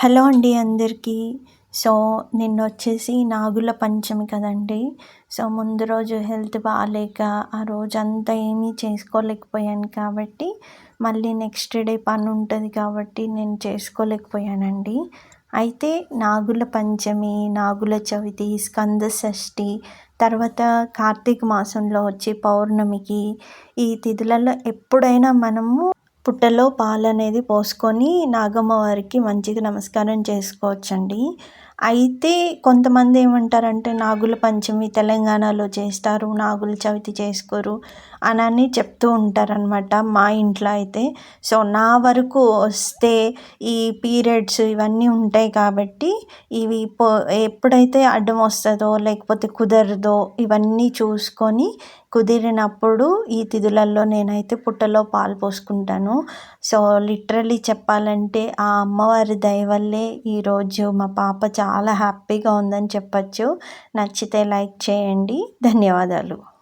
Hello అండి అందరికీ. So నిన్న వచ్చేసి నాగుల పంచమి కదండి. సో ముందు రోజు హెల్త్ బాగాలేక ఆ రోజంతా ఏమీ చేసుకోలేకపోయాను కాబట్టి మళ్ళీ నెక్స్ట్ డే పని ఉంటుంది కాబట్టి నేను చేసుకోలేకపోయానండి. అయితే నాగుల పంచమి నాగుల చవితి స్కంద షష్ఠి తర్వాత కార్తీక మాసంలో వచ్చే పౌర్ణమికి ఈ తిథులలో ఎప్పుడైనా మనము పుట్టలో పాలు అనేది పోసుకొని నాగమ్మ వారికి మంచిగా నమస్కారం చేసుకోవచ్చండి. అయితే కొంతమంది ఏమంటారంటే నాగుల పంచమి తెలంగాణలో చేస్తారు నాగుల చవితి చేసుకోరు అని చెప్తూ ఉంటారనమాట మా ఇంట్లో అయితే. సో నా వరకు వస్తే ఈ పీరియడ్స్ ఇవన్నీ ఉంటాయి కాబట్టి ఇవి పో ఎప్పుడైతే అడ్డం వస్తుందో లేకపోతే కుదరదో ఇవన్నీ చూసుకొని కుదిరినప్పుడు ఈ తిథులలో నేనైతే పుట్టలో పాలు పోసుకుంటాను. సో లిటరలీ చెప్పాలంటే ఆ అమ్మవారి దయ వల్లే ఈరోజు మా పాప చాలా హ్యాపీగా ఉందని చెప్పచ్చు. నచ్చితే లైక్ చేయండి. ధన్యవాదాలు.